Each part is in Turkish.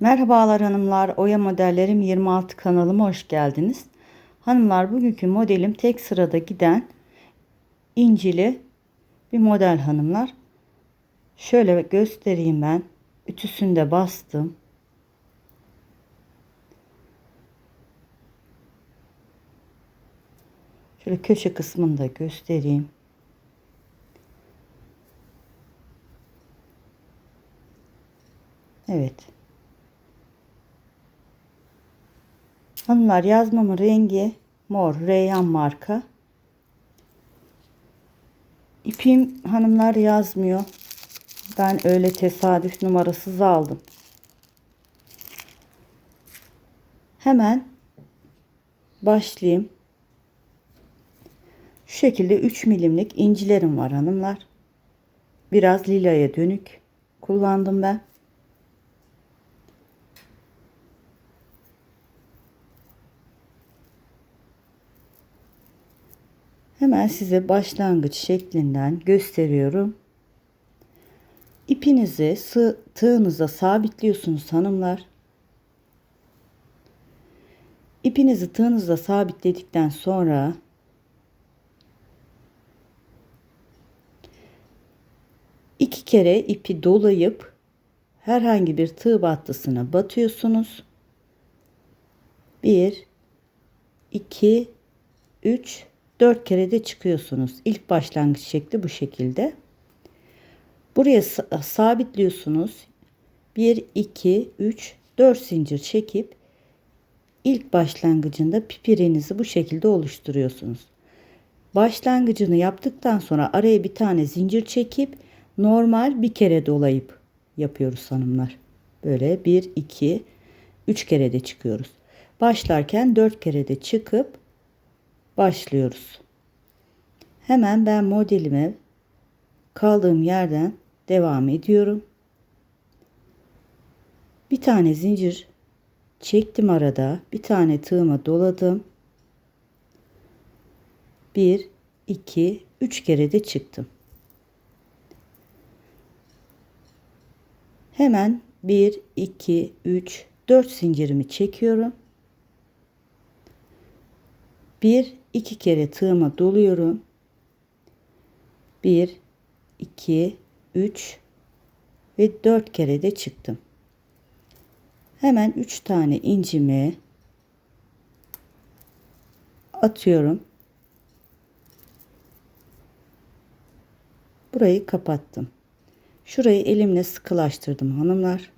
Merhabalar hanımlar, Oya Modellerim 26 kanalıma hoş geldiniz. Hanımlar bugünkü modelim tek sırada giden incili bir model hanımlar. Şöyle göstereyim ben. Ütüsünde bastım. Şöyle köşe kısmını da göstereyim. Evet. Hanımlar yazmamın rengi mor Reyhan marka. İpim hanımlar yazmıyor. Ben öyle tesadüf numarasız aldım. Hemen başlayayım. Şu şekilde 3 milimlik incilerim var hanımlar. Biraz lilaya dönük kullandım ben. Hemen size başlangıç şeklinden gösteriyorum. İpinizi tığınıza sabitliyorsunuz hanımlar. İpinizi tığınıza sabitledikten sonra iki kere ipi dolayıp herhangi bir tığ battısına batıyorsunuz. 1 2 3 4 kere de çıkıyorsunuz. İlk başlangıç şekli bu şekilde. Buraya sabitliyorsunuz. 1 2 3 4 zincir çekip ilk başlangıcında pipirinizi bu şekilde oluşturuyorsunuz. Başlangıcını yaptıktan sonra araya bir tane zincir çekip normal bir kere dolayıp yapıyoruz hanımlar. Böyle 1 2 3 kere de çıkıyoruz. Başlarken 4 kere de çıkıp başlıyoruz. Hemen ben modelime kaldığım yerden devam ediyorum. Bir tane zincir çektim arada. Bir tane tığıma doladım. 1 2 3 kere de çıktım. Hemen 1 2 3 4 zincirimi çekiyorum. 1 2 kere tığıma doluyorum. 1 2 3 ve 4 kere de çıktım. Hemen 3 tane incimi atıyorum. Burayı kapattım. Şurayı elimle sıkılaştırdım hanımlar.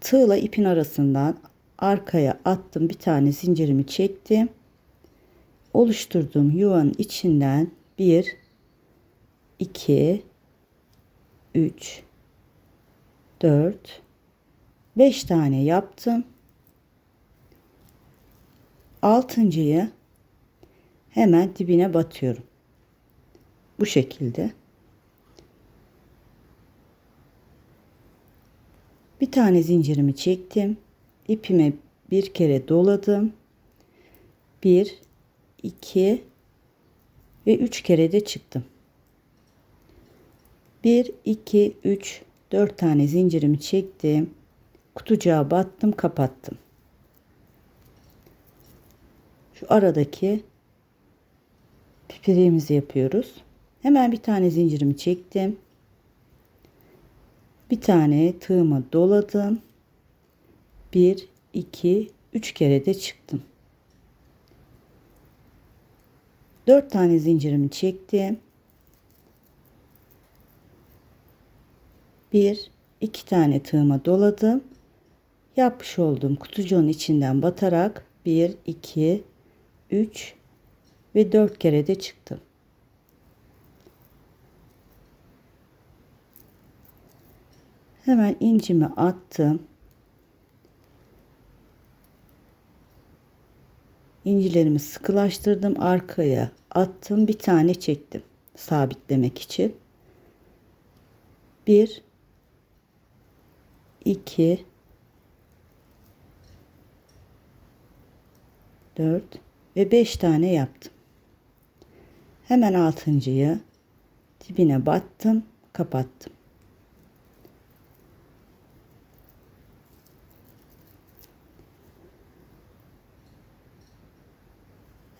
Tığla ipin arasından arkaya attım. Bir tane zincirimi çektim. Oluşturduğum yuvanın içinden 1 2 3 4 5 tane yaptım. Altıncıyı hemen dibine batıyorum. Bu şekilde. Bir tane zincirimi çektim. İpime bir kere doladım. Bir, iki ve üç kere de çıktım. Bir, iki, üç, dört tane zincirimi çektim. Kutucuğa battım, kapattım. Şu aradaki pipiriğimizi yapıyoruz. Hemen bir tane zincirimi çektim. Bir tane tığıma doladım. 1 2 3 kere de çıktım. 4 tane zincirimi çektim. 1 2 tane tığıma doladım. Yapmış olduğum kutucuğun içinden batarak 1 2 3 ve 4 kere de çıktım. Hemen incimi attım. İncilerimi sıkılaştırdım arkaya attım bir tane çektim sabitlemek için. 1 2 4 ve 5 tane yaptım. Hemen altıncıyı dibine battım kapattım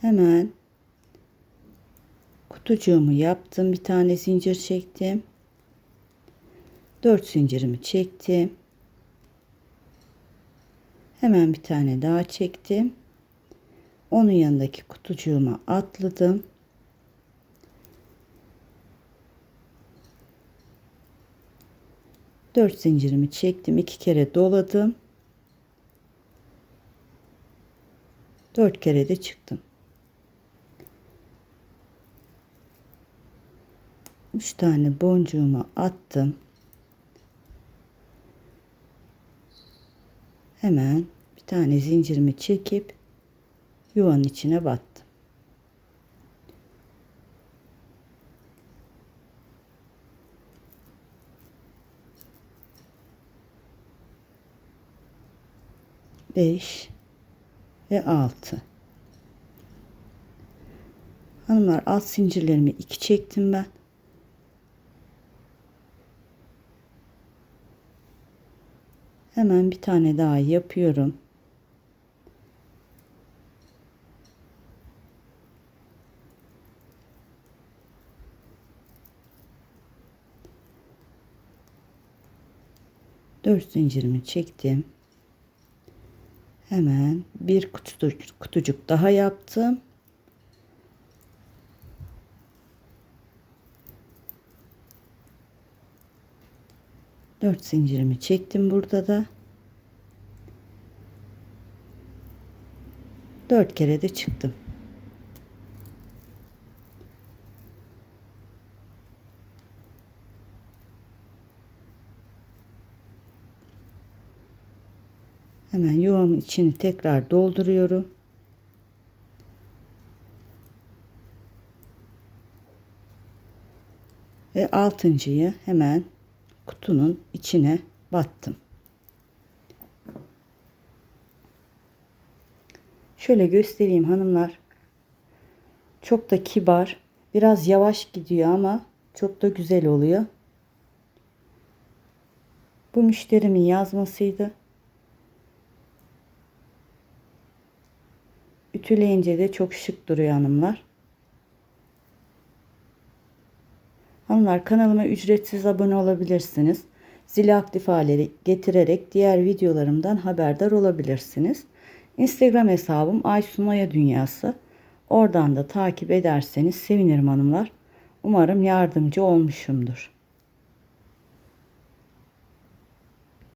Hemen kutucuğumu yaptım. Bir tane zincir çektim. 4 zincirimi çektim. Hemen bir tane daha çektim. Onun yanındaki kutucuğuma atladım. Dört zincirimi çektim. iki kere doladım. Dört kere de çıktım. Üç tane boncuğumu attım. Hemen bir tane zincirimi çekip yuvanın içine battım. Beş ve altı. Hanımlar alt zincirlerimi iki çektim ben. Hemen bir tane daha yapıyorum. Dört zincirimi çektim. Hemen bir kutucuk, daha yaptım. Dört zincirimi çektim burada da. Dört kere de çıktım. Hemen yuvamın içini tekrar dolduruyorum. Ve altıncıyı hemen kutunun içine battım. Şöyle göstereyim hanımlar. Çok da kibar. Biraz yavaş gidiyor ama çok da güzel oluyor. Bu müşterimin yazmasıydı. Ütüleyince de çok şık duruyor hanımlar. Hanımlar kanalıma ücretsiz abone olabilirsiniz. Zili aktif hale getirerek diğer videolarımdan haberdar olabilirsiniz. Instagram hesabım Aysunaya Dünyası. Oradan da takip ederseniz sevinirim hanımlar. Umarım yardımcı olmuşumdur.